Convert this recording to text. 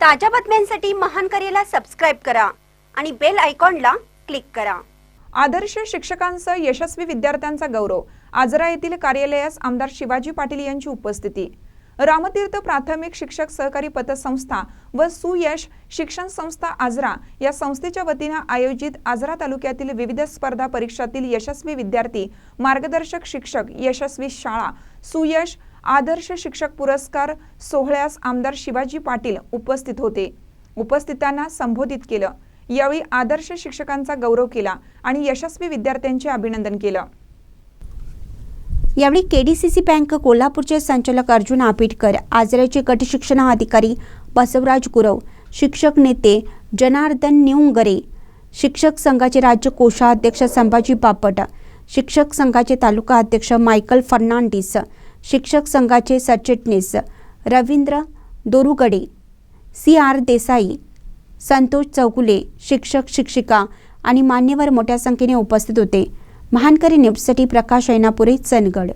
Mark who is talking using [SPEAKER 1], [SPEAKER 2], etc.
[SPEAKER 1] ताज्या बातम्यांसाठी महान करेला सबस्क्राईब करा आणि बेल आयकॉनला क्लिक करा.
[SPEAKER 2] आदर्श शिक्षकांसह यशस्वी विद्यार्थ्यांचा गौरव. आजरा येथील कार्यालयास आमदार शिवाजी पाटील यांची उपस्थिती. रामतीर्थ प्राथमिक शिक्षक सहकारी पतसंस्था व सुयश शिक्षण संस्था आजरा या संस्थेच्या वतीनं आयोजित आजरा तालुक्यातील विविध स्पर्धा परीक्षातील यशस्वी विद्यार्थी मार्गदर्शक शिक्षक यशस्वी शाळा सुयश आदर्श शिक्षक पुरस्कार सोहळ्यास आमदार शिवाजी पाटील उपस्थित होते. उपस्थितांना संबोधित केलं. यावेळी आदर्श शिक्षकांचा गौरव केला आणि यशस्वी विद्यार्थ्यांचे अभिनंदन केलं.
[SPEAKER 1] यावेळी केडीसीसी बँक कोल्हापूरचे संचालक अर्जुन आपिटकर आजऱ्याचे गट शिक्षण अधिकारी बसवराज गुरव शिक्षक नेते जनार्दन निवंगरे शिक्षक संघाचे राज्य कोषाध्यक्ष संभाजी बापट शिक्षक संघाचे तालुका अध्यक्ष मायकल फर्नांडिस शिक्षक संघाचे सरचिटणीस रवींद्र दोरुगडे सी आर देसाई संतोष चौगुले शिक्षक शिक्षिका आणि मान्यवर मोठ्या संख्येने उपस्थित होते. महानकरी न्यूजसाठी प्रकाश ऐनापुरे चंदगड.